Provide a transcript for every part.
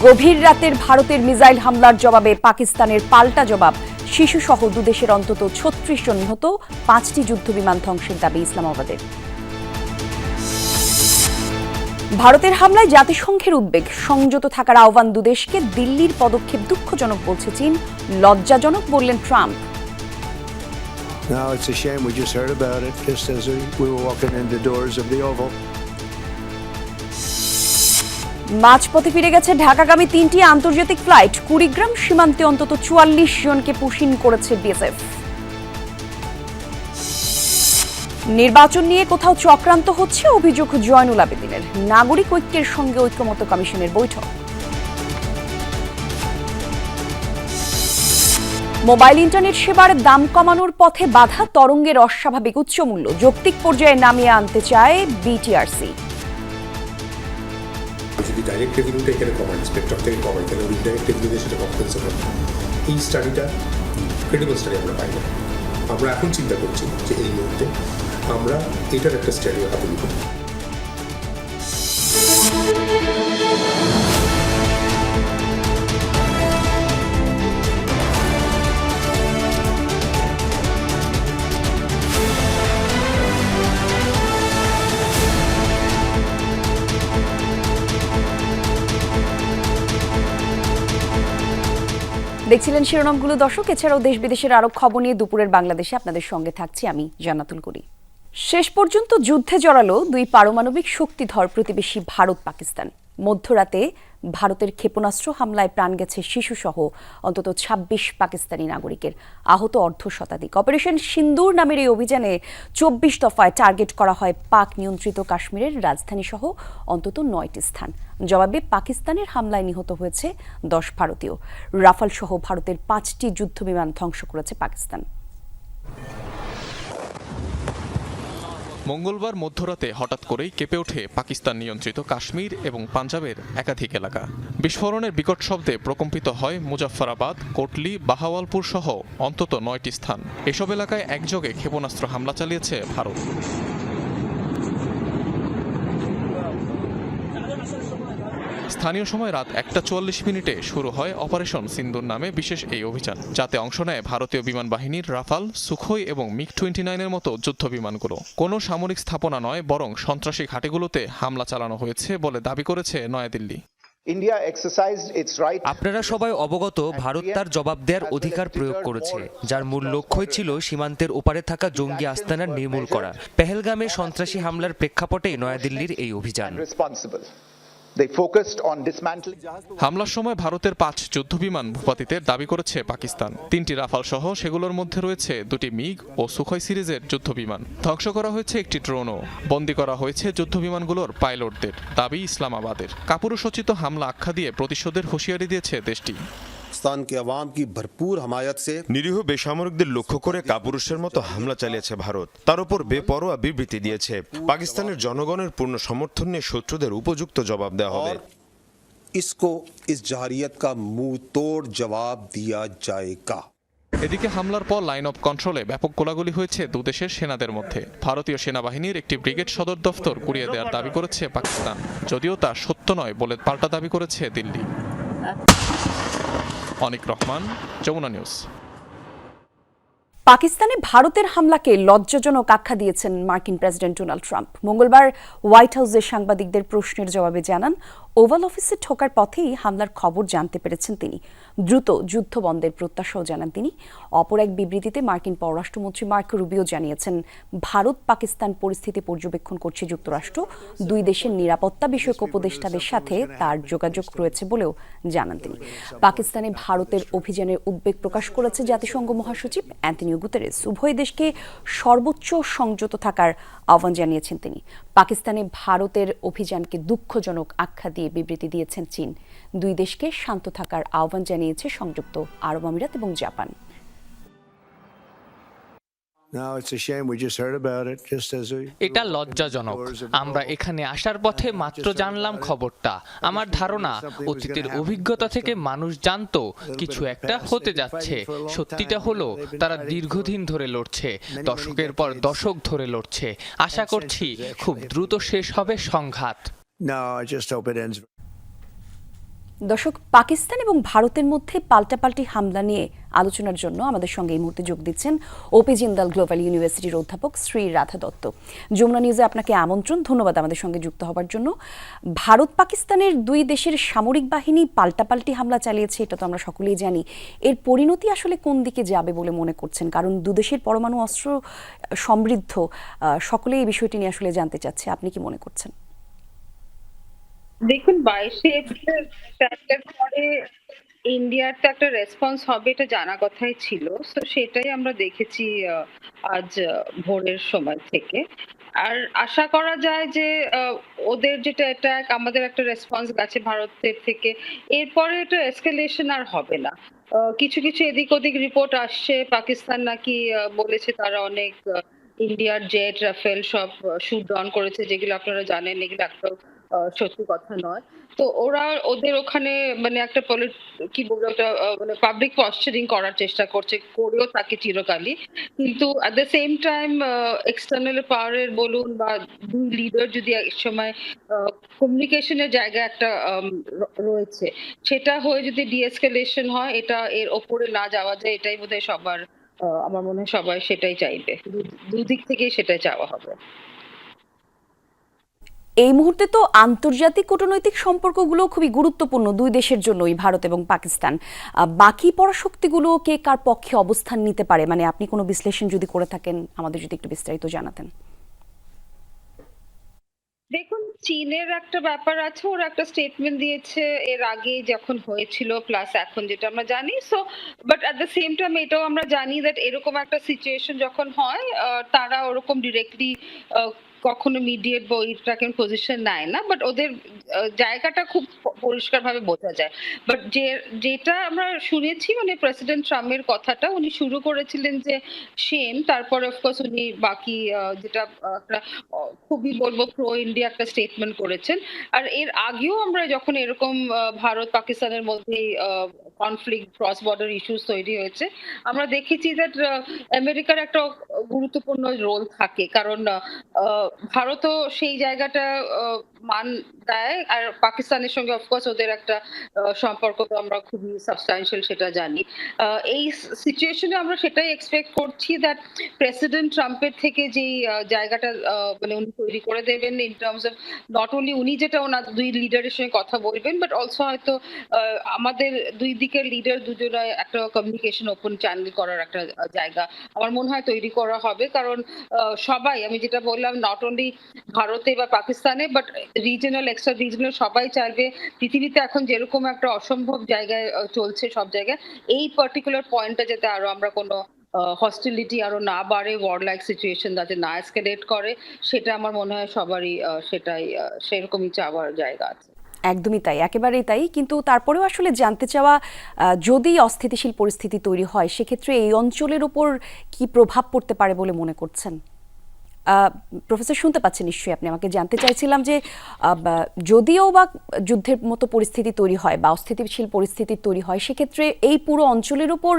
গভীর রাতের ভারতের মিসাইল হামলার জবাবে পাকিস্তানের পাল্টা জবাব শিশুসহ দুদেশের অন্তত ছত্রিশ জন নিহত পাঁচটি যুদ্ধবিমান ধ্বংসের দাবি ইসলামাবাদের ভারতের হামলায় জাতিসংঘের উদ্বেগ সংযত থাকার আহ্বান দুদেশকে দিল্লির পদক্ষেপ দুঃখজনক বলছে চীন লজ্জাজনক বললেন Trump No, it's a shame. We just heard about it just as we were walking in the doors of the Oval. মাঝপথে ফিরে গেছে ঢাকাগামী তিনটি আন্তর্জাতিক ফ্লাইট। কুড়িগ্রাম সীমান্তে অন্তত চুয়াল্লিশ জনকে পুশিন করেছে বিএসএফ। নির্বাচন নিয়ে কোথাও চক্রান্ত হচ্ছে অভিযোগ জয়নুল আবেদিনের। নাগরিক ঐক্যের সঙ্গে ঐক্যমত কমিশনের বৈঠক। মোবাইল ইন্টারনেট সেবার দাম কমানোর পথে বাধা, তরঙ্গের অস্বাভাবিক উচ্চ মূল্য যৌক্তিক পর্যায়ে নামিয়ে আনতে চায় বিটিআরসি। যদি ডাইরেক্ট রেভিনিউটা এখানে কমায় ইন্সপেক্টর থেকে কমায় তাহলে ইনডাইরেক্ট রেভিনিউতে সেটা হবে এই স্টাডিটা ক্রেডিবল স্টাডি আমরা পাই না আমরা এখন চিন্তা করছি যে এই মুহূর্তে আমরা এটার একটা স্টাডি হাতে নিব। দেখছিলেন শিরোনামগুলো। দর্শক, এছাড়াও দেশ বিদেশের আরও খবর নিয়ে দুপুরের বাংলাদেশে আপনাদের সঙ্গে থাকছি আমি, জান্নাতুল করি শেষ পর্যন্ত যুদ্ধে জড়ালো দুই পারমাণবিক শক্তিধর প্রতিবেশী ভারত পাকিস্তান মধ্যরাতে ভারতের ক্ষেপণাস্ত্র হামলায় প্রাণ গেছে শিশুসহ অন্তত ২৬ পাকিস্তানি নাগরিকের আহত অর্ধ শতাধিক। অপারেশন সিন্দুর নামের এই অভিযানে চব্বিশ দফায় টার্গেট করা হয় পাক নিয়ন্ত্রিত কাশ্মীরের রাজধানী সহ অন্তত নয়টি স্থান। জবাবে পাকিস্তানের হামলায় নিহত হয়েছে দশ ভারতীয়। রাফাল সহ ভারতের পাঁচটি যুদ্ধবিমান ধ্বংস করেছে পাকিস্তান। মঙ্গলবার মধ্যরাতে হঠাৎ করেই কেঁপে ওঠে পাকিস্তান নিয়ন্ত্রিত কাশ্মীর এবং পাঞ্জাবের একাধিক এলাকা। বিস্ফোরণের বিকট শব্দে প্রকম্পিত হয় মুজাফফরাবাদ, কোটলি, বাহাওয়ালপুর সহ অন্তত নয়টি স্থান। এসব এলাকায় একযোগে ক্ষেপণাস্ত্র হামলা চালিয়েছে ভারত। স্থানীয় সময় রাত একটা চুয়াল্লিশ মিনিটে শুরু হয় অপারেশন সিন্দুর নামে বিশেষ এই অভিযান যাতে অংশ নেয় ভারতীয় বিমান বাহিনীর রাফাল সুখোই এবং মিগ টোয়েন্টি নাইনের মতো যুদ্ধ বিমানগুলো কোনো সামরিক স্থাপনা নয় বরং সন্ত্রাসী ঘাঁটিগুলোতে হামলা চালানো হয়েছে বলে দাবি করেছে নয়াদিল্লি। আপনারা সবাই অবগত ভারত তার জবাব দেওয়ার অধিকার প্রয়োগ করেছে যার মূল লক্ষ্যই ছিল সীমান্তের ওপারে থাকা জঙ্গি আস্তানার নির্মূল করা। পেহেলগামে সন্ত্রাসী হামলার প্রেক্ষাপটে নয়াদিল্লির এই অভিযান। হামলার সময় ভারতের পাঁচ যুদ্ধবিমান ভূপাতিতের দাবি করেছে পাকিস্তান। তিনটি রাফাল সহ সেগুলোর মধ্যে রয়েছে দুটি মিগ ও সুখয় সিরিজের যুদ্ধবিমান। ধ্বংস করা হয়েছে একটি ড্রোনও। বন্দী করা হয়েছে যুদ্ধ বিমানগুলোর পাইলটদের। দাবি ইসলামাবাদের। কাপুরুষোচিত হামলা আখ্যা দিয়ে প্রতিশোধের হুঁশিয়ারি দিয়েছে দেশটি। पाकिस्तान के अवाम की भरपूर हमायत से নিরীহ বেসামরিকদের লক্ষ্য করে কাপুরুষের মতো হামলা চালিয়েছে ভারত তার উপর বেপরোয়া বিবৃতি দিয়েছে পাকিস্তানের জনগণের পূর্ণ সমর্থন নিয়ে শত্রুদের উপযুক্ত জবাব দেওয়া হবে और इसको इस जहरियत का मुंह तोड़ जवाब दिया जाएगा এদিকে হামলার পর লাইন অফ কন্ট্রোলে ব্যাপক গোলাগুলি হয়েছে দুদেশের সেনাদের মধ্যে ভারতীয় সেনাবাহিনীর একটি ব্রিগেড সদর দফতর গুড়িয়ে দেওয়ার দাবি করেছে পাকিস্তান যদিও তা সত্য নয় বলে পাল্টা দাবি করেছে দিল্লি অনিক রহমান, যমুনা নিউজ। পাকিস্তানে ভারতের হামলাকে লজ্জাজনক আখ্যা দিয়েছেন মার্কিন প্রেসিডেন্ট ডোনাল্ড ট্রাম্প। মঙ্গলবার হোয়াইট হাউসে সাংবাদিকদের প্রশ্নের জবাবে জানান ওভাল অফিসে ঠোকার পথেই হামলার খবর জানতে পেরেছেন তিনি। দ্রুত যুদ্ধ বন্ধের প্রত্যাশাও জানান তিনি। অপর এক বিবৃতিতে মার্কিন পররাষ্ট্রমন্ত্রী মার্ক রুবিও জানিয়েছেন, ভারত পাকিস্তান পরিস্থিতি পর্যবেক্ষণ করছে যুক্তরাষ্ট্র। দুই দেশের নিরাপত্তা বিষয়ক উপদেষ্টাদের সাথে তার যোগাযোগ রয়েছে বলেও জানান তিনি। পাকিস্তানে ভারতের অভিযানের উদ্বেগ প্রকাশ করেছে জাতিসংঘ মহাসচিব অ্যান্টনিও গুতেরেস। উভয় দেশকে সর্বোচ্চ সংযত থাকার আহ্বান জানিয়েছেন তিনি। পাকিস্তানে ভারতের অভিযানকে দুঃখজনক আখ্যা দিয়ে বিবৃতি দিয়েছেন চীন। দুই দেশকে শান্ত থাকার আহ্বান জানিয়েছে সংযুক্ত আরব আমিরাত এবং জাপান। এটা লজ্জাজনক। আমরা এখানে আসার পথে মাত্র জানলাম খবরটা। আমার ধারণা অতীতের অভিজ্ঞতা থেকে মানুষ জানতো কিছু একটা হতে যাচ্ছে। সত্যিটা হলো তারা দীর্ঘদিন ধরে লড়ছে দশকের পর দশক ধরে লড়ছে। আশা করছি খুব দ্রুত শেষ হবে সংঘাত. দর্শক পাকিস্তান এবং ভারতের মধ্যে পাল্টাপাল্টি হামলা নিয়ে আলোচনার জন্য আমাদের সঙ্গে এই মুহূর্তে যোগ দিচ্ছেন ওপি জিন্দাল গ্লোবাল ইউনিভার্সিটির অধ্যাপক শ্রী রাধা দত্ত। যমুনা নিউজে আপনাকে আমন্ত্রণ ধন্যবাদ আমাদের সঙ্গে যুক্ত হবার জন্য। ভারত পাকিস্তানের দুই দেশের সামরিক বাহিনী পাল্টাপাল্টি হামলা চালিয়েছে এটা তো আমরা সকলেই জানি। এর পরিণতি আসলে কোন দিকে যাবে বলে মনে করছেন? কারণ দুদেশের পরমাণু অস্ত্র সমৃদ্ধ আহ, সকলেই এই বিষয়টি নিয়ে আসলে জানতে চাচ্ছে। আপনি কি মনে করছেন? দেখুন বাইশে এপ্রিল পরে ইন্ডিয়ার তো একটা রেসপন্স হবে এটা জানা কথাই ছিল। তো সেটাই আমরা দেখেছি আজ ভোরের সময় থেকে। আর আশা করা যায় যে ওদের যেটা অ্যাটাক আমাদের একটা রেসপন্স গেছে ভারতের থেকে। এরপরে এটা এসকেলেশন আর হবে না। কিছু কিছু এদিক ওদিক রিপোর্ট আসছে। পাকিস্তান নাকি বলেছে তারা অনেক ইন্ডিয়ার জেট রাফেল সব শুট ডাউন করেছে যেগুলো আপনারা জানেন এগুলো একটাও আহ, সত্যি কথা নয়। তো ওরা ওদের ওখানে মানে একটা কি বলব একটা মানে পাবলিক পশ্চারিং করার চেষ্টা করছে, করেও থাকে চিরকালই। কিন্তু at the same time external পাওয়ারের বলুন বা দুই লিডার যদি এক সময় কমিউনিকেশনের জায়গা একটা রয়েছে, সেটা হয়ে যদি ডিএসকেলেশন হয়, এটা এর ওপরে না যাওয়া যায়, এটাই বোধহয় সবার আমার মনে হয় সবাই সেটাই চাইবে। দুদিক থেকেই সেটাই চাওয়া হবে। এই মুহূর্তে তো আন্তর্জাতিক কূটনৈতিক সম্পর্কগুলো খুবই গুরুত্বপূর্ণ দুই দেশের জন্যই, ভারত এবং পাকিস্তান। বাকি পরাশক্তিগুলো কে কার পক্ষে অবস্থান নিতে পারে? মানে আপনি কোনো বিশ্লেষণ যদি করে থাকেন, আমাদের যদি একটু বিস্তারিত জানাতেন। দেখুন, চীনের একটা ব্যাপার আছে, ওরা একটা স্টেটমেন্ট দিয়েছে এর আগে যখন হয়েছিল প্লাস এখন যেটা আমরা জানি। So but at the same time এটাও আমরা জানি দ্যাট এরকম একটা সিচুয়েশন যখন হয় তারা ওরকম ডিরেক্টলি কখনো মিডিয়েট বা ওইটাকে পজিশন নেয় না বাট ওদের জায়গাটা খুব পরিষ্কার ভাবে বোঝা যায়। বাট যে, যেটা আমরা শুনেছি মানে প্রেসিডেন্ট ট্রাম্পের কথাটা, উনি শুরু করেছিলেন যে সেম তারপর অফকোর্স উনি বাকি যেটা একটা খুবই বলব প্রো ইন্ডিয়া একটা স্টেটমেন্ট করেছেন। আর এর আগেও আমরা যখন এরকম ভারত পাকিস্তানের মধ্যে কনফ্লিক্ট ক্রস বর্ডার ইস্যুস তৈরি হয়েছে, আমরা দেখেছি দ্যাট আমেরিকার একটা গুরুত্বপূর্ণ রোল থাকে। কারণ ভারতও সেই জায়গাটা মান দেয়। আর পাকিস্তানের সঙ্গে অফকোর্স ওদের একটা সম্পর্ক তো আমরা খুবই সাবস্টান্সিয়াল সেটা জানি। এই সিচুয়েশনে আমরা সেটাই এক্সপেক্ট করছি দ্যাট প্রেসিডেন্ট ট্রাম্পের থেকে যেই জায়গাটা মানে উনি তৈরি করে দেবেন in terms of not only উনি যেটা ওনার দুই লিডারের সঙ্গে কথা বলবেন বাট অলসো হয়তো আমাদের দুই দিকের লিডার দুজনে একটা কমিউনিকেশন ওপেন চ্যানেল করার একটা জায়গা। আমার মনে হয় তৈরি করা হবে। কারণ সবাই, আমি যেটা বললাম নট অনলি ভারতে বা পাকিস্তানে বাট রিজনাল এক্সট্রা রিজনাল সবাই চাইবে। পৃথিবীতে এখন যেরকম একটা অসম্ভব জায়গায় চলছে সব জায়গায়, এই পার্টিকুলার পয়েন্টটা যাতে আরও আমরা কোনো হস্টিলিটি আরও না বাড়ে ওয়ার লাইক সিচুয়েশন যাতে না এসকেলেট করে, সেটা আমার মনে হয় সবারই সেটাই সেরকমই চাওয়ার জায়গা আছে। একদমই তাই, একেবারেই তাই। কিন্তু তারপরেও আসলে জানতে চাওয়া যদি অস্থিতিশীল পরিস্থিতি তৈরি হয়, সেক্ষেত্রে এই অঞ্চলের উপর কি প্রভাব পড়তে পারে বলে মনে করছেন? প্রফেসর শুনতে পাচ্ছেন নিশ্চয়ই আপনি। আমাকে জানতে চাইছিলাম যে যদিও বা যুদ্ধের মতো পরিস্থিতি তৈরি হয় বা অস্থিতিশীল পরিস্থিতি তৈরি হয়, সেক্ষেত্রে এই পুরো অঞ্চলের উপর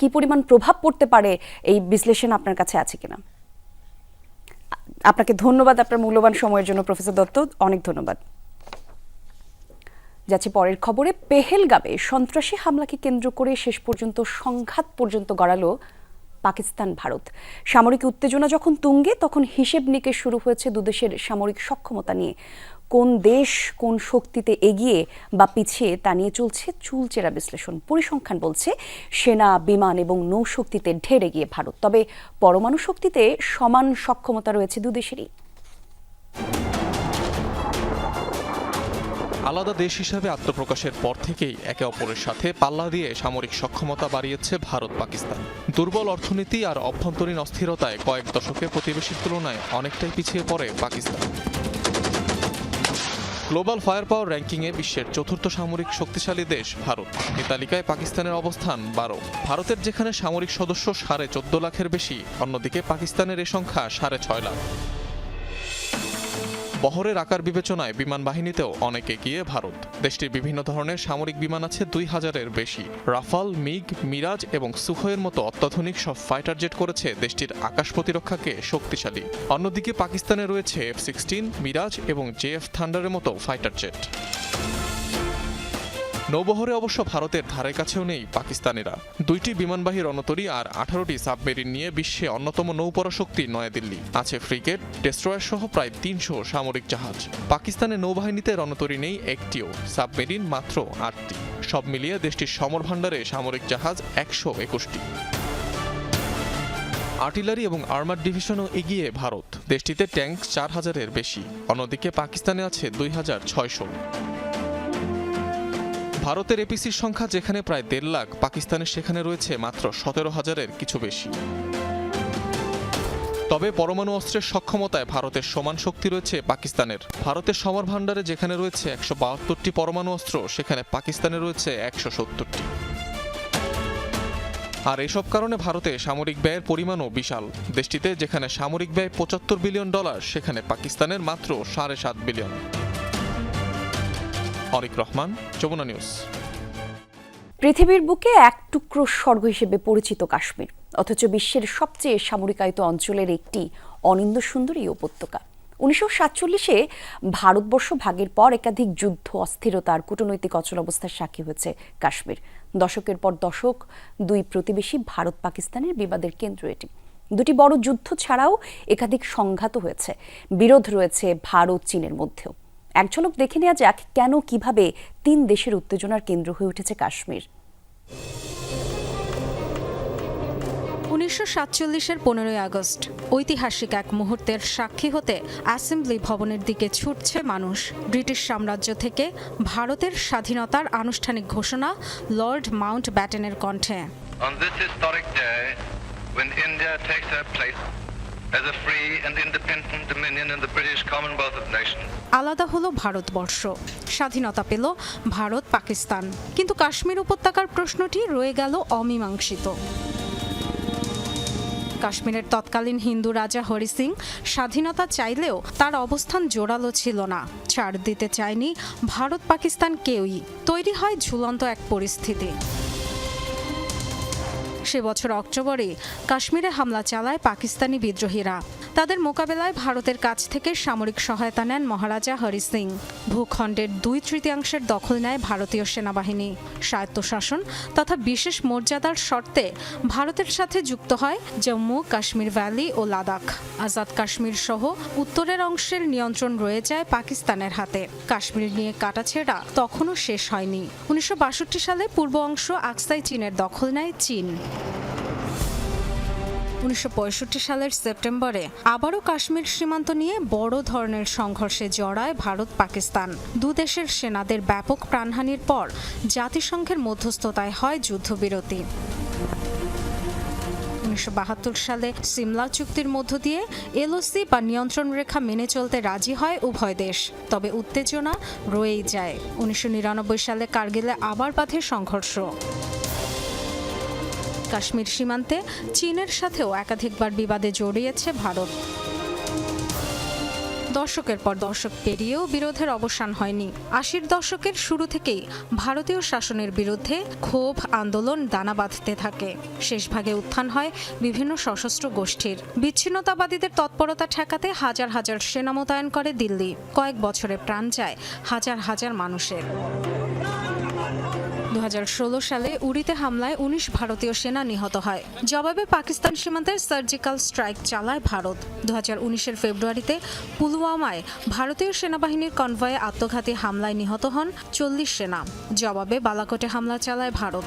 কি পরিমাণ প্রভাব পড়তে পারে এই বিশ্লেষণ আপনার কাছে আছে কিনা? আপনাকে ধন্যবাদ, আপনার মূল্যবান সময়ের জন্য প্রফেসর দত্ত। অনেক ধন্যবাদ। যাচ্ছে পরের খবরে। পেহেলগামে সন্ত্রাসী হামলাকে কেন্দ্র করে শেষ পর্যন্ত সংঘাত পর্যন্ত গড়ালো পাকিস্তান, ভারত। সামরিক উত্তেজনা যখন তুঙ্গে, তখন হিসেব নিকেশ শুরু হয়েছে দুদেশের সামরিক সক্ষমতা নিয়ে। কোন দেশ কোন শক্তিতে এগিয়ে বা পিছিয়ে তা নিয়ে চলছে চুলচেরা বিশ্লেষণ। পরিসংখ্যান বলছে, সেনা, বিমান এবং নৌশক্তিতে ঢের এগিয়ে ভারত। তবে পরমাণু শক্তিতে সমান সক্ষমতা রয়েছে দুদেশেরই। আলাদা দেশ হিসাবে আত্মপ্রকাশের পর থেকেই একে অপরের সাথে পাল্লা দিয়ে সামরিক সক্ষমতা বাড়িয়েছে ভারত পাকিস্তান। দুর্বল অর্থনীতি আর অভ্যন্তরীণ অস্থিরতায় কয়েক দশকে প্রতিবেশীর তুলনায় অনেকটাই পিছিয়ে পড়ে পাকিস্তান। গ্লোবাল ফায়ার পাওয়ার র্যাঙ্কিংয়ে বিশ্বের চতুর্থ সামরিক শক্তিশালী দেশ ভারত। এ তালিকায় পাকিস্তানের অবস্থান বারো। ভারতের যেখানে সামরিক সদস্য সাড়ে চোদ্দ লাখের বেশি, অন্যদিকে পাকিস্তানের এ সংখ্যা সাড়ে ছয় লাখ। বহরের আকার বিবেচনায় বিমান বাহিনীতেও অনেক এগিয়ে ভারত। দেশটির বিভিন্ন ধরনের সামরিক বিমান আছে দুই হাজারের বেশি। রাফাল, মিগ, মিরাজ এবং সুখয়ের মতো অত্যাধুনিক সব ফাইটার জেট করেছে দেশটির আকাশ প্রতিরক্ষাকে শক্তিশালী। অন্যদিকে পাকিস্তানে রয়েছে এফ সিক্সটিন, মিরাজ এবং জে এফ থান্ডারের মতো ফাইটার জেট। নৌবহরে অবশ্য ভারতের ধারে কাছেও নেই পাকিস্তানিরা। দুইটি বিমানবাহী রণতরী আর আঠারোটি সাবমেরিন নিয়ে বিশ্বে অন্যতম নৌপরাশক্তি নয়াদিল্লি। আছে ফ্রিগেট ডেস্ট্রয়ার সহ প্রায় তিনশো সামরিক জাহাজ। পাকিস্তানের নৌবাহিনীতে রণতরী নেই একটিও, সাবমেরিন মাত্র আটটি। সব মিলিয়ে দেশটির সমর ভাণ্ডারে সামরিক জাহাজ একশো একুশটি। আর্টিলারি এবং আর্মার ডিভিশনও এগিয়ে ভারত। দেশটিতে ট্যাঙ্ক চার হাজারের বেশি। অন্যদিকে পাকিস্তানে আছে দুই হাজার ছয়শো। ভারতের এপিসির সংখ্যা যেখানে প্রায় দেড় লাখ পাকিস্তানের সেখানে রয়েছে মাত্র সতেরো হাজারের কিছু বেশি। তবে পরমাণু অস্ত্রের সক্ষমতায় ভারতের সমান শক্তি রয়েছে পাকিস্তানের। ভারতের সমর ভাণ্ডারে যেখানে রয়েছে একশো বাহাত্তরটি পরমাণু অস্ত্র, সেখানে পাকিস্তানে রয়েছে একশো সত্তরটি। আর এসব কারণে ভারতে সামরিক ব্যয়ের পরিমাণও বিশাল। দেশটিতে যেখানে সামরিক ব্যয় পঁচাত্তর বিলিয়ন ডলার, সেখানে পাকিস্তানের মাত্র সাড়ে সাত বিলিয়ন। অরিক রহমান, যমুনা নিউজ। পৃথিবীর বুকে এক টুকরো স্বর্গ হিসেবে পরিচিত কাশ্মীর, অথচ বিশ্বের সবচেয়ে সামরিকায়িত অঞ্চলের একটি অনিন্দ সুন্দরী উপত্যকা। উনিশশো সাতচল্লিশে ভারতবর্ষ ভাগের পর একাধিক যুদ্ধ, অস্থিরতার কূটনৈতিক অচল অবস্থার সাক্ষী হয়েছে কাশ্মীর। দশকের পর দশক, দুই প্রতিবেশী ভারত পাকিস্তানের বিবাদের কেন্দ্র এটি। দুটি বড় যুদ্ধ ছাড়াও একাধিক সংঘাত হয়েছে। বিরোধ রয়েছে ভারত, চীনের মধ্যেও। এক ঝলক দেখে নেওয়া যাক কেন কীভাবে তিন দেশের উত্তেজনার কেন্দ্র হয়ে উঠেছে কাশ্মীর। উনিশশো সাতচল্লিশের পনেরোই আগস্ট ঐতিহাসিক এক মুহূর্তের সাক্ষী হতে অ্যাসেম্বলি ভবনের দিকে ছুটছে মানুষ। ব্রিটিশ সাম্রাজ্য থেকে ভারতের স্বাধীনতার আনুষ্ঠানিক ঘোষণা লর্ড মাউন্ট ব্যাটেনের কণ্ঠে। On this historic day, when India takes her place আলাদা হলো ভারতবর্ষ। স্বাধীনতা পেল ভারত পাকিস্তান। কিন্তু কাশ্মীর উপত্যকার প্রশ্নটি রয়ে গেল অমীমাংসিত। কাশ্মীরের তৎকালীন হিন্দু রাজা হরি সিং স্বাধীনতা চাইলেও তার অবস্থান জোরালো ছিল না। ছাড় দিতে চায়নি ভারত পাকিস্তান কেউই। তৈরি হয় ঝুলন্ত এক পরিস্থিতি। সে বছর অক্টোবরে কাশ্মীরে হামলা চালায় পাকিস্তানি বিদ্রোহীরা। তাদের মোকাবেলায় ভারতের কাছ থেকে সামরিক সহায়তা নেন মহারাজা হরি সিং। ভূখণ্ডের দুই তৃতীয়াংশের দখল নেয় ভারতীয় সেনাবাহিনী। স্বায়ত্তশাসন তথা বিশেষ মর্যাদার শর্তে ভারতের সাথে যুক্ত হয় জম্মু, কাশ্মীর ভ্যালি ও লাদাখ। আজাদ কাশ্মীর সহ উত্তরের অংশের নিয়ন্ত্রণ রয়ে যায় পাকিস্তানের হাতে। কাশ্মীর নিয়ে কাটাছেড়া তখনও শেষ হয়নি। উনিশশো বাষট্টি সালে পূর্ব অংশ আকসাই চীনের দখল নেয় চীন। উনিশশো পঁয়ষট্টি সালের সেপ্টেম্বরে আবারও কাশ্মীর সীমান্ত নিয়ে বড় ধরনের সংঘর্ষে জড়ায় ভারত, পাকিস্তান। দু দেশের সেনাদের ব্যাপক প্রাণহানির পর জাতিসংঘের মধ্যস্থতায় হয় যুদ্ধবিরতি। উনিশশো বাহাত্তর সালে সিমলা চুক্তির মধ্য দিয়ে এলওসি বা নিয়ন্ত্রণ রেখা মেনে চলতে রাজি হয় উভয় দেশ, তবে উত্তেজনা রয়েই যায়। উনিশশো নিরানব্বই সালে কার্গিলে আবার বাধে সংঘর্ষ। কাশ্মীর সীমান্তে চীনের সাথেও একাধিকবার বিবাদে জড়িয়েছে ভারত। দশকের পর দশক পেরিয়েও বিরোধের অবসান হয়নি। আশির দশকের শুরু থেকেই ভারতীয় শাসনের বিরুদ্ধে ক্ষোভ, আন্দোলন, দানা বাঁধতে থাকে। শেষ ভাগে উত্থান হয় বিভিন্ন সশস্ত্র গোষ্ঠীর। বিচ্ছিন্নতাবাদীদের তৎপরতা ঠেকাতে হাজার হাজার সেনা মোতায়েন করে দিল্লি। কয়েক বছরে প্রাণ যায় হাজার হাজার মানুষের। দু হাজার ষোলো সালে উড়িতে হামলায় উনিশ ভারতীয় সেনা নিহত হয়। জবাবে পাকিস্তান সীমান্তে সার্জিক্যাল স্ট্রাইক চালায় ভারত। দু হাজার ফেব্রুয়ারিতে পুলওয়ামায় ভারতীয় সেনাবাহিনীর কনভয়ে আত্মঘাতী হামলায় নিহত হন চল্লিশ সেনা। জবাবে বালাকোটে হামলা চালায় ভারত।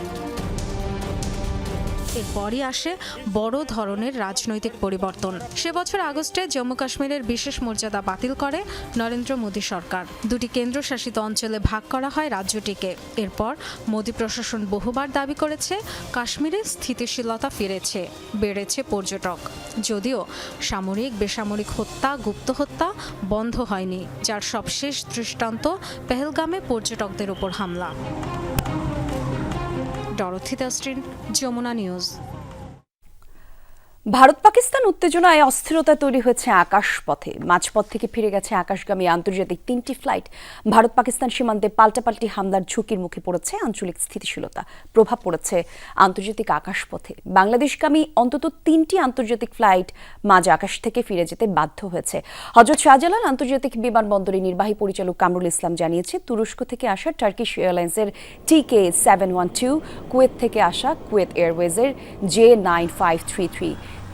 এরপরই আসে বড় ধরনের রাজনৈতিক পরিবর্তন। সে বছর আগস্টে জম্মু কাশ্মীরের বিশেষ মর্যাদা বাতিল করে নরেন্দ্র মোদী সরকার। দুটি কেন্দ্রশাসিত অঞ্চলে ভাগ করা হয় রাজ্যটিকে। এরপর মোদী প্রশাসন বহুবার দাবি করেছে, কাশ্মীরে স্থিতিশীলতা ফিরেছে, বেড়েছে পর্যটক। যদিও সামরিক, বেসামরিক হত্যা, গুপ্ত হত্যা বন্ধ হয়নি, যার সবশেষ দৃষ্টান্ত পেহেলগামে পর্যটকদের উপর হামলা। ডরথি দাস্ট্রিন যমুনা নিউজ। ভারত পাকিস্তান উত্তেজনায় অস্থিরতা তৈরি হয়েছে আকাশপথে। মাঝপথ থেকে ফিরে গেছে আকাশগামী আন্তর্জাতিক তিনটি ফ্লাইট। ভারত পাকিস্তান সীমান্তে পাল্টাপাল্টি হামলার ঝুঁকির মুখে পড়েছে আঞ্চলিক স্থিতিশীলতা। প্রভাব পড়েছে আন্তর্জাতিক আকাশপথে। বাংলাদেশগামী অন্তত তিনটি আন্তর্জাতিক ফ্লাইট মাঝ আকাশ থেকে ফিরে যেতে বাধ্য হয়েছে। হজরত শাহজালাল আন্তর্জাতিক বিমানবন্দরের নির্বাহী পরিচালক কামরুল ইসলাম জানিয়েছে, তুরস্ক থেকে আসা টার্কিশ এয়ারলাইন্সের টিকে সেভেন ওয়ান টু কুয়েত থেকে আসা Kuwait এয়ারওয়েজের J nine five three three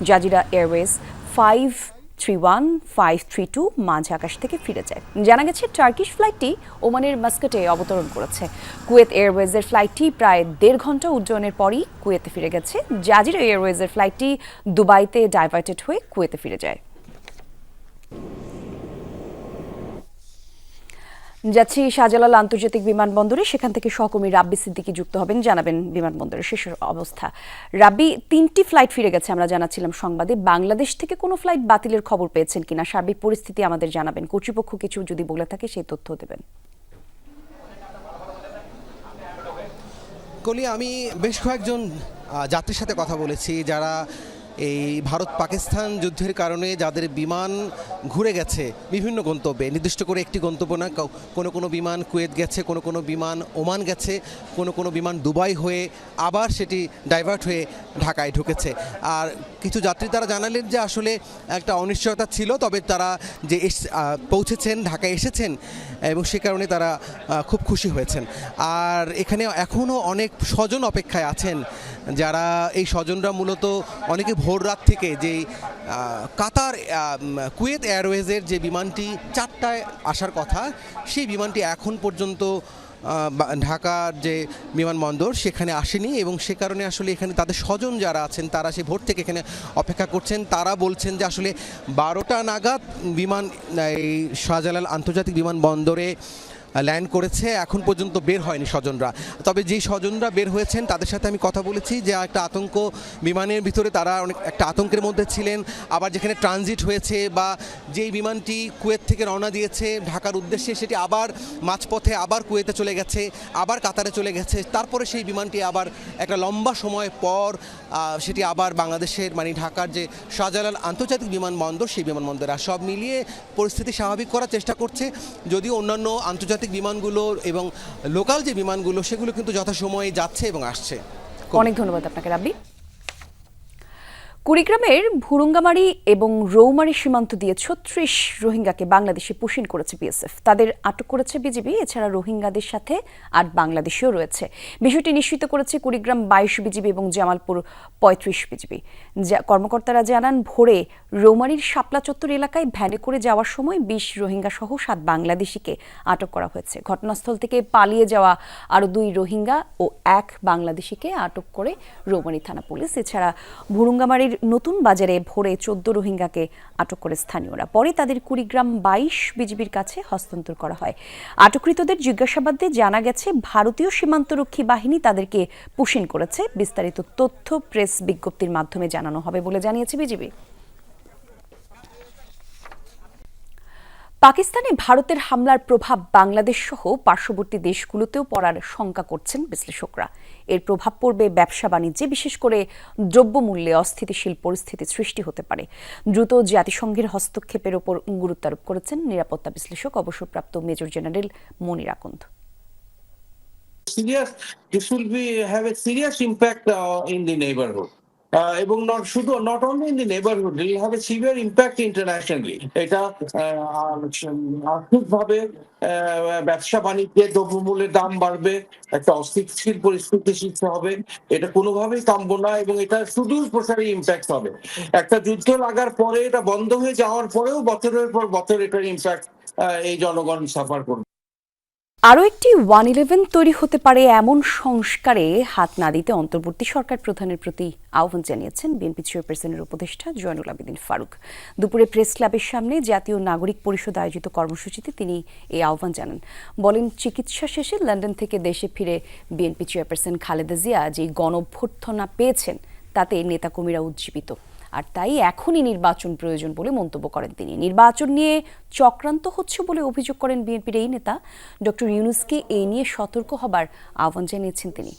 Jazeera Airways five three one five three two মাঝে আকাশ থেকে ফিরে যায়। জানা গেছে টার্কিশ ফ্লাইটটি ওমানের মাস্কাটে অবতরণ করেছে। কুয়েত এয়ারওয়েজের ফ্লাইটটি প্রায় দেড় ঘণ্টা উড্ডয়নের পরই কুয়েতে ফিরে গেছে। জাজিরা এয়ারওয়েজের ফ্লাইটটি দুবাইতে ডাইভার্টেড হয়ে কুয়েতে ফিরে যায়। যাচ্ছি শাহজালাল আন্তর্জাতিক বিমানবন্দরে, সেখান থেকে সহকর্মী রাব্বি সিদ্দিকি যুক্ত হবেন। জানাবেন বিমানবন্দরের শেষের অবস্থা। রাব্বি, তিনটি ফ্লাইট ফিরে গেছে আমরা জানাচ্ছিলাম সংবাদে। বাংলাদেশ থেকে কোনো ফ্লাইট বাতিলের খবর পেয়েছেন কিনা? সার্বিক পরিস্থিতি আমাদের জানাবেন। কর্তৃপক্ষ কিছু যদি বলে থাকে, সেই তথ্য দেবেন। কলি, আমি বেশ কয়েকজন যাত্রীর সাথে কথা বলেছি, যারা এই ভারত পাকিস্তান যুদ্ধের কারণে যাদের বিমান ঘুরে গেছে বিভিন্ন গন্তব্যে, নির্দিষ্ট করে একটি গন্তব্য না কোনো কোনো বিমান কুয়েত গেছে, কোনো কোনো বিমান ওমান গেছে, কোনো কোনো বিমান দুবাই হয়ে আবার সেটি ডাইভার্ট হয়ে ঢাকায় ঢুকেছে। আর কিছু যাত্রী তারা জানালেন যে আসলে একটা অনিশ্চয়তা ছিল, তবে তারা যে পৌঁছেছেন, ঢাকায় এসেছেন, এবং সে কারণে তারা খুব খুশি হয়েছেন। আর এখানে এখনও অনেক স্বজন অপেক্ষায় আছেন যারা এই স্বজনরা মূলত অনেকে ভোর রাত থেকে যে কাতার কুয়েত এয়ারওয়েজের যে বিমানটি চারটায় আসার কথা, সেই বিমানটি এখন পর্যন্ত ঢাকার যে বিমানবন্দর সেখানে আসেনি এবং সে কারণে আসলে এখানে তাদের স্বজন যারা আছেন তারা সে ভোর থেকে এখানে অপেক্ষা করছেন। তারা বলছেন যে আসলে বারোটা নাগাদ বিমান, এই শাহজালাল আন্তর্জাতিক বিমানবন্দরে ল্যান্ড করেছে, এখন পর্যন্ত বের হয়নি স্বজনরা। তবে যেই স্বজনরা বের হয়েছেন, তাদের সাথে আমি কথা বলেছি যে একটা আতঙ্ক বিমানের ভিতরে তারা অনেক, একটা আতঙ্কের মধ্যে ছিলেন। আবার যেখানে ট্রানজিট হয়েছে বা যেই বিমানটি কুয়েত থেকে রওনা দিয়েছে, ঢাকার উদ্দেশ্যে সেটি আবার মাঝপথে আবার কুয়েতে চলে গেছে, আবার কাতারে চলে গেছে। তারপরে সেই বিমানটি আবার একটা লম্বা সময় পর সেটি আবার বাংলাদেশের মানে ঢাকার যে শাহজালাল আন্তর্জাতিক বিমানবন্দর, সেই বিমানবন্দর। আর সব মিলিয়ে পরিস্থিতি স্বাভাবিক করার চেষ্টা করছে, যদিও অন্যান্য আন্তর্জাতিক বিমানগুলো এবং লোকাল যে বিমানগুলো, সেগুলো কিন্তু যথাসময়ে যাচ্ছে এবং আসছে। অনেক ধন্যবাদ আপনাকে, রাব্বি। কুড়িগ্রামের ভুরুঙ্গামারি এবং রৌমারি সীমান্ত দিয়ে ছত্রিশ রোহিঙ্গাকে বাংলাদেশে পুশিন করেছে বিএসএফ। তাদের আটক করেছে বিজিবি, এছাড়া রোহিঙ্গাদের সাথে আট বাংলাদেশিও রয়েছে। বিষয়টি নিশ্চিত করেছে কুড়িগ্রাম বাইশ বিজিবি এবং জামালপুর পঁয়ত্রিশ বিজিবি। কর্মকর্তারা জানান, ভোরে রৌমারির শাপলা চত্বর এলাকায় ভ্যানে করে যাওয়ার সময় বিশ রোহিঙ্গা সহ সাত বাংলাদেশিকে আটক করা হয়েছে। ঘটনাস্থল থেকে পালিয়ে যাওয়া আরও দুই রোহিঙ্গা ও এক বাংলাদেশিকে আটক করে রৌমারি থানা পুলিশ। এছাড়া ভুরুঙ্গামারির নতুন বাজারে ভোরে চোদ্দ রোহিঙ্গাকে আটক করে স্থানীয়রা। পরে তাদের কুড়িগ্রাম বাইশ বিজিবির কাছে হস্তান্তর করা হয়। আটককৃতদের জিজ্ঞাসাবাদে জানা গেছে, ভারতীয় সীমান্তরক্ষী বাহিনী তাদেরকে পুষিন করেছে। বিস্তারিত তথ্য প্রেস বিজ্ঞপ্তির মাধ্যমে জানানো হবে বলে জানিয়েছে বিজিবি। পাকিস্তানে ভারতের হামলার প্রভাব বাংলাদেশ সহ পার্শ্ববর্তী দেশগুলোতেও পড়ার শঙ্কা করছেন বিশ্লেষকরা। এর প্রভাব পড়বে ব্যবসা বাণিজ্যে বিশেষ করে দ্রব্যমূল্যে অস্থিতিশীল পরিস্থিতি সৃষ্টি হতে পারে। দ্রুত জাতিসংঘের হস্তক্ষেপের ওপর গুরুত্ব আরোপ করেছেন নিরাপত্তা বিশ্লেষক অবসরপ্রাপ্ত major general Monir Akand. Serious this will be have a serious impact uh, in the neighborhood. এবং নট শুধু not only in the neighbourhood will have a severe impact internationally এটা আর্থিকভাবে ব্যবসা বাণিজ্যে দ্রব্যমূল্যের দাম বাড়বে, একটা অস্থিতিশীল পরিস্থিতি সৃষ্টি হবে, এটা কোনোভাবেই কাম্য না এবং এটা সুদূর প্রসারী ইম্প্যাক্ট হবে। একটা যুদ্ধ লাগার পরে এটা বন্ধ হয়ে যাওয়ার পরেও বছরের পর বছর এটার ইম্প্যাক্ট এই জনগণ সাফার করবে। আরও একটি ওয়ান ইলেভেন তৈরি হতে পারে এমন সংস্কারে হাত না দিতে অন্তর্বর্তী সরকার প্রধানের প্রতি আহ্বান জানিয়েছেন বিএনপি চেয়ারপারসনের উপদেষ্টা জয়নুল আবেদিন ফারুক। দুপুরে প্রেস ক্লাবের সামনে জাতীয় নাগরিক পরিষদ আয়োজিত কর্মসূচিতে তিনি এই আহ্বান জানান। বলেন, চিকিৎসা শেষে লন্ডন থেকে দেশে ফিরে বিএনপি চেয়ারপারসন খালেদা জিয়া যে গণভ্যর্থনা পেয়েছেন, তাতে নেতাকর্মীরা উজ্জীবিত। আর তাই এখনই নির্বাচন প্রয়োজন বলে মন্তব্য করেন তিনি। নির্বাচন নিয়ে চক্রান্ত হচ্ছে বলে অভিযোগ করেন বিএনপির এই নেতা। ডক্টর ইউনুসকে এই নিয়ে সতর্ক হবার আহ্বান জানিয়েছেন তিনি।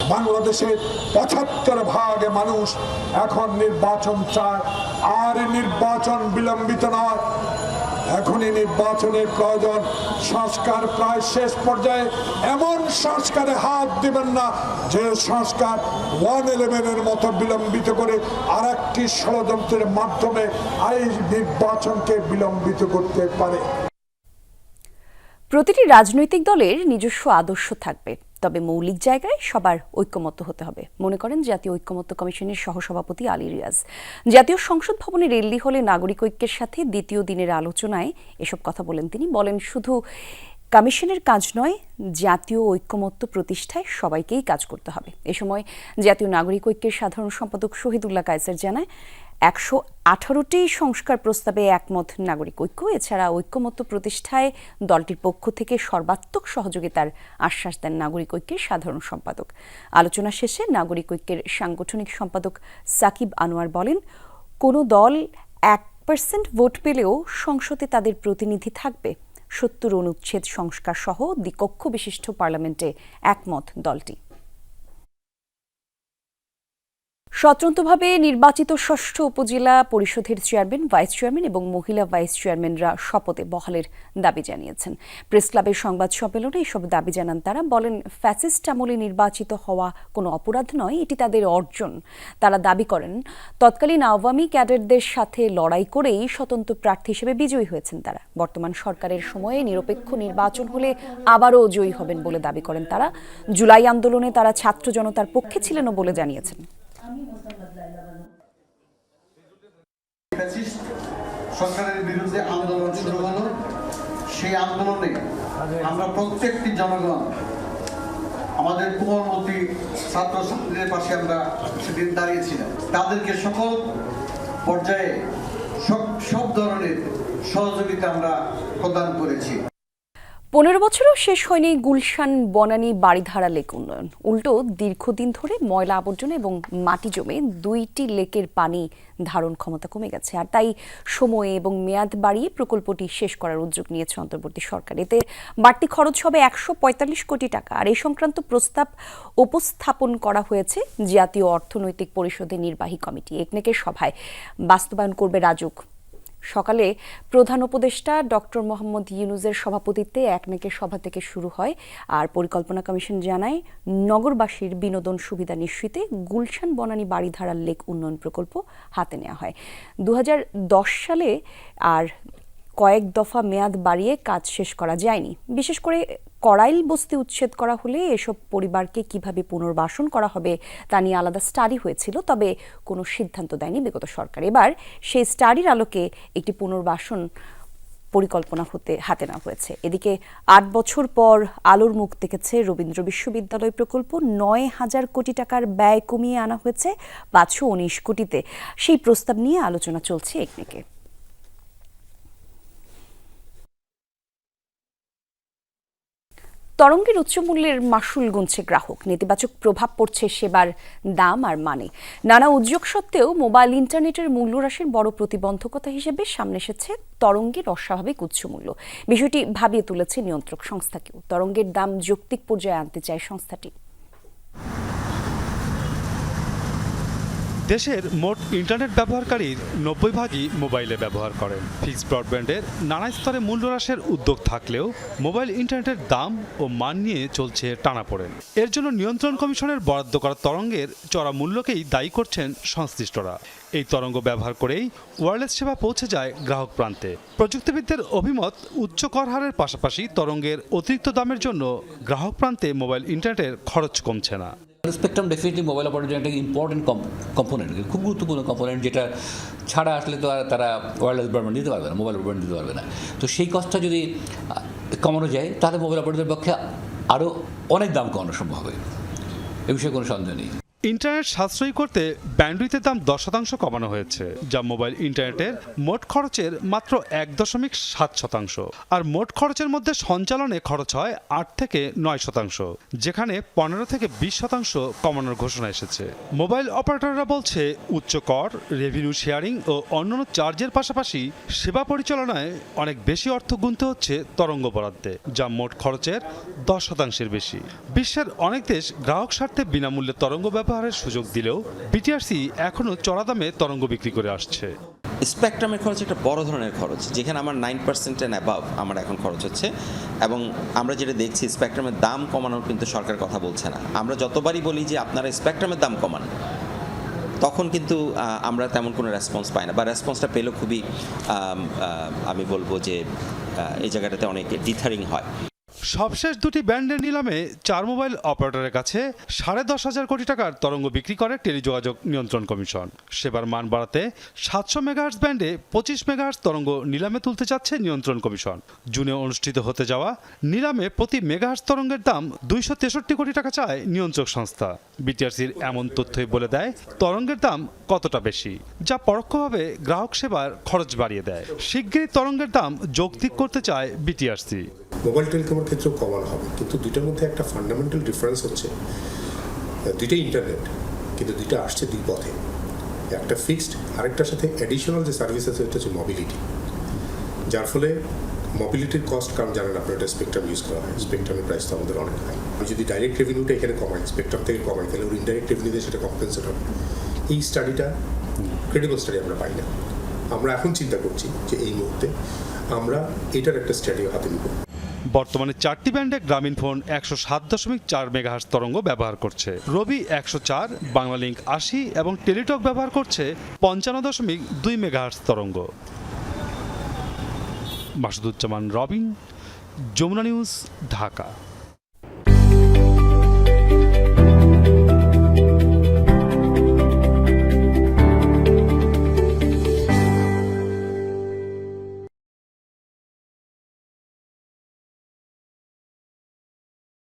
বাংলাদেশের পঁচাত্তর ভাগ মানুষ এখন নির্বাচন চায়, আর নির্বাচন বিলম্বিত নয়। এখনই নির্বাচনের প্রয়োজন। সংস্কার প্রায় শেষ পর্যায়ে। এমন সংস্কারে হাত দিবেন না যে সংস্কার ওয়ান ইলেভেনের মতো বিলম্বিত করে আর একটি ষড়যন্ত্রের মাধ্যমে এই নির্বাচনকে বিলম্বিত করতে পারে। প্রতিটি রাজনৈতিক দলের নিজস্ব আদর্শ থাকবে। তবে মৌলিক জায়গায় সবার ঐক্যমত্য হতে হবে। মনে করেন জাতীয় ঐক্যমত্য কমিশনের সহসভাপতি আলী রিয়াজ। জাতীয় সংসদ ভবনে রেল্লি হলে নাগরিক ঐক্যের সাথে দ্বিতীয় দিনের আলোচনায় এসব কথা বলেন তিনি। বলেন, শুধু কমিশনের কাজ নয়, জাতীয় ঐক্যমত্য প্রতিষ্ঠায় সবাইকেই কাজ করতে হবে। এ সময় জাতীয় নাগরিক ঐক্যের সাধারণ সম্পাদক শহীদুল্লাহ কায়সার জানায় একশো আঠারোটি সংস্কার প্রস্তাবে একমত নাগরিক ঐক্য। এছাড়া ঐক্যমত্য প্রতিষ্ঠায় দলটির পক্ষ থেকে সর্বাত্মক সহযোগিতার আশ্বাস দেন নাগরিক ঐক্যের সাধারণ সম্পাদক। আলোচনা শেষে নাগরিক ঐক্যের সাংগঠনিক সম্পাদক সাকিব আনোয়ার বলেন, কোনো দল এক পার্সেন্ট ভোট পেলেও সংসদে তাদের প্রতিনিধি থাকবে। সত্তর অনুচ্ছেদ সংস্কার সহ দ্বিকক্ষ বিশিষ্ট পার্লামেন্টে একমত দলটি। স্বতন্ত্রভাবে নির্বাচিত ষষ্ঠ উপজেলা পরিষদের চেয়ারম্যান, ভাইস চেয়ারম্যান এবং মহিলা ভাইস চেয়ারম্যানরা শপথে বহালের দাবি জানিয়েছেন। প্রেস ক্লাবের সংবাদ সম্মেলনে এসব দাবি জানান তারা, বলেন, ফ্যাসিস্ট আমলে নির্বাচিত হওয়া কোনো অপরাধ নয়, এটি তাদের অর্জন। তারা দাবি করেন, তৎকালীন আওয়ামী ক্যাডারদের সাথে লড়াই করেই স্বতন্ত্র প্রার্থী হিসেবে বিজয়ী হয়েছেন তারা। বর্তমান সরকারের সময়ে নিরপেক্ষ নির্বাচন হলে আবারও জয়ী হবেন বলে দাবি করেন তারা। জুলাই আন্দোলনে তারা ছাত্র জনতার পক্ষে ছিলেনও বলে জানিয়েছেন। সরকারের বিরুদ্ধে আন্দোলন শুরু হলো। সেই আন্দোলনে আমরা প্রত্যেকটি জনগণ, আমাদের কুমারমতি ছাত্রছাত্রীদের পাশে আমরা সেদিন দাঁড়িয়েছিলাম। তাদেরকে সকল পর্যায়ে সব সব ধরনের সহযোগিতা আমরা প্রদান করেছি। পনেরো বছরও শেষ হয়নি গুলশান বনানী বাড়িধারা লেক উন্নয়ন। উল্টো দীর্ঘদিন ধরে ময়লা আবর্জনা এবং মাটি জমে দুইটি লেকের পানি ধারণ ক্ষমতা কমে গেছে। আর তাই সময়ে এবং মেয়াদ বাড়িয়ে প্রকল্পটি শেষ করার উদ্যোগ নিয়েছে অন্তর্বর্তী সরকার। এতে বাড়তি খরচ হবে একশো পঁয়তাল্লিশ কোটি টাকা। আর এই সংক্রান্ত প্রস্তাব উপস্থাপন করা হয়েছে জাতীয় অর্থনৈতিক পরিষদের নির্বাহী কমিটি। একনেকের সভায় বাস্তবায়ন করবে রাজুক সকালে প্রধান উপদেষ্টা ডক্টর মোহাম্মদ ইউনুজের সভাপতিত্বে একনেকের সভা থেকে শুরু হয়। আর পরিকল্পনা কমিশন জানায়, নগরবাসীর বিনোদন সুবিধা নিশ্চিতে গুলশান বনানী বাড়িধারার লেক উন্নয়ন প্রকল্প হাতে নেওয়া হয়। দু হাজার দশ সালে আর কয়েক দফা মেয়াদ বাড়িয়ে কাজ শেষ করা যায়নি। বিশেষ করে করাইল বস্তি উচ্ছেদ করা হলে এসব পরিবারকে কীভাবে পুনর্বাসন করা হবে তা নিয়ে আলাদা স্টাডি হয়েছিল, তবে কোনো সিদ্ধান্ত দেয়নি বিগত সরকার। এবার সেই স্টাডির আলোকে একটি পুনর্বাসন পরিকল্পনা হতে, হাতে নেওয়া হয়েছে। এদিকে আট বছর পর আলোর মুখ দেখেছে রবীন্দ্র বিশ্ববিদ্যালয় প্রকল্প। নয় হাজার কোটি টাকার ব্যয় কমিয়ে আনা হয়েছে, পাঁচশো উনিশ কোটিতে। সেই প্রস্তাব নিয়ে আলোচনা চলছে একদিকে তরঙ্গের উচ্চমূল্যের মাসুল গুনছে গ্রাহক। নেতিবাচক প্রভাব পড়ছে সেবার দাম আর মানে। নানা উদ্যোগ সত্ত্বেও মোবাইল, ইন্টারনেটের মূল্য হ্রাসের বড় প্রতিবন্ধকতা হিসেবে সামনে এসেছে তরঙ্গের অস্বাভাবিক উচ্চমূল্য বিষয়টি ভাবিয়ে তুলেছে নিয়ন্ত্রক সংস্থাকেও তরঙ্গের দাম যৌক্তিক পর্যায়ে আনতে চায় সংস্থাটি। দেশের মোট ইন্টারনেট ব্যবহারকারীর নব্বই ভাগই মোবাইলে ব্যবহার করেন ফিক্সড ব্রডব্যান্ডের নানা স্তরে মূল্য হ্রাসের উদ্যোগ থাকলেও মোবাইল ইন্টারনেটের দাম ও মান নিয়ে চলছে টানাপোড়েন এর জন্য নিয়ন্ত্রণ কমিশনের বরাদ্দ করা তরঙ্গের চড়া মূল্যকেই দায়ী করছেন সংশ্লিষ্টরা। এই তরঙ্গ ব্যবহার করেই ওয়্যারলেস সেবা পৌঁছে যায় গ্রাহক প্রান্তে। প্রযুক্তিবিদদের অভিমত, উচ্চ কর হারের পাশাপাশি তরঙ্গের অতিরিক্ত দামের জন্য গ্রাহক প্রান্তে মোবাইল ইন্টারনেটের খরচ কমছে না। স্পেকট্রাম ডেফিনেটলি মোবাইল অপারেটর একটা ইম্পর্টেন্ট কম্পোনেন্ট খুব গুরুত্বপূর্ণ কম্পোনেন্ট যেটা ছাড়া আসলে তো আর তারা ওয়্যারলেস ব্রডব্যান্ড দিতে পারবে না মোবাইল ব্রডব্যান্ড দিতে পারবে না। তো সেই কষ্টটা যদি কমানো যায়, তাহলে মোবাইল অপারেটরের পক্ষে আরও অনেক দাম কমানো সম্ভব হবে। এ বিষয়ে কোনো সন্দেহ নেই। ইন্টারনেট সাশ্রয়ী করতে ব্যান্ডউইথের দাম দশ শতাংশ কমানো হয়েছে, যা মোবাইল ইন্টারনেটের মোট খরচের মাত্র এক দশমিক সাত শতাংশ। আর মোট খরচের মধ্যে সঞ্চালনে খরচ হয় আট থেকে নয় শতাংশ, যেখানে পনেরো থেকে বিশ শতাংশ কমানোর ঘোষণা এসেছে। মোবাইল অপারেটররা বলছে, উচ্চ কর, রেভিনিউ শেয়ারিং ও অন্যান্য চার্জের পাশাপাশি সেবা পরিচালনায় অনেক বেশি অর্থ গুনতে হচ্ছে তরঙ্গ বরাদ্দে, যা মোট খরচের দশ শতাংশের বেশি। বিশ্বের অনেক দেশ গ্রাহক স্বার্থে বিনামূল্যে তরঙ্গ ব্যবহারের সুযোগ দিলেও বিটিআরসি এখনও চড়া দামে তরঙ্গ বিক্রি করে আসছে। স্পেকট্রামের খরচ একটা বড় ধরনের খরচ। যেখানে আমার নাইন পার্সেন্ট অ্যান্ড অ্যাবাভ আমার এখন খরচ হচ্ছে। এবং আমরা যেটা দেখছি, স্পেকট্রামের দাম কমানোর কিন্তু সরকার কথা বলছে না। আমরা যতবারই বলি যে আপনারা স্পেকট্রামের দাম কমান, তখন কিন্তু আমরা তেমন কোনো রেসপন্স পাই না। বা রেসপন্সটা পেলেও খুবই, আমি বলব যে এই জায়গাটাতে অনেক ডিথারিং হয়। সবশেষ দুটি ব্যান্ডের নিলামে চার মোবাইল অপারেটরের কাছে সাড়ে দশ হাজার কোটি টাকার তরঙ্গ বিক্রি করে টেলিযোগাযোগ নিয়ন্ত্রণ কমিশন। সেবার মান বাড়াতে সাতশো মেগাহার্স ব্যান্ডে পঁচিশ মেগাহার্স তরঙ্গ নিলামে তুলতে চাচ্ছে নিয়ন্ত্রণ কমিশন। জুনে অনুষ্ঠিত হতে যাওয়া নিলামে প্রতি মেগাহার্স তরঙ্গের দাম দুইশো তেষট্টি কোটি টাকা চায় নিয়ন্ত্রক সংস্থা। বিটিআরসির এমন তথ্যই বলে দেয়, তরঙ্গের দাম কতটা বেশি, যা পরোক্ষভাবে গ্রাহক সেবার খরচ বাড়িয়ে দেয়। শিগগিরই তরঙ্গের দাম যৌক্তিক করতে চায় বিটিআরসি। মোবাইল টেলিকমের ক্ষেত্রেও কমানো হবে। কিন্তু দুইটার মধ্যে একটা ফান্ডামেন্টাল ডিফারেন্স হচ্ছে দুইটাই ইন্টারনেট কিন্তু দুইটা আসছে দুই পথে। একটা ফিক্সড আরেকটার সাথে অ্যাডিশনাল যে সার্ভিস আছে এটা হচ্ছে মোবিলিটি যার ফলে মোবিলিটির কস্ট কারণ জানেন আপনার এটা স্পেকট্রাম ইউজ করা হয় স্পেকট্রামের প্রাইস তো আমাদের অনেক হাই আমি যদি ডাইরেক্ট রেভিনিউটা এখানে কমাই স্পেকট্রাম থেকে কমাই, তাহলে ওর ইনডাইরেক্ট রেভিনিউ দিয়ে সেটা কম্পেনসেট হবে। এই স্টাডিটা ক্রেডিবল স্টাডি আমরা পাই না। আমরা এখন চিন্তা করছি যে এই মুহূর্তে আমরা এটার একটা স্টাডিও হাতে নিব। বর্তমানে চারটি ব্যান্ডে গ্রামীণ ফোন একশো সাত দশমিক চার মেগাহার্স তরঙ্গ ব্যবহার করছে। রবি একশো চার বাংলালিঙ্ক আশি এবং টেলিটক ব্যবহার করছে পঞ্চান্ন দশমিক দুই মেগাহার্স তরঙ্গ। মাসুদুজ্জামান, রবিন, যমুনা নিউজ, ঢাকা।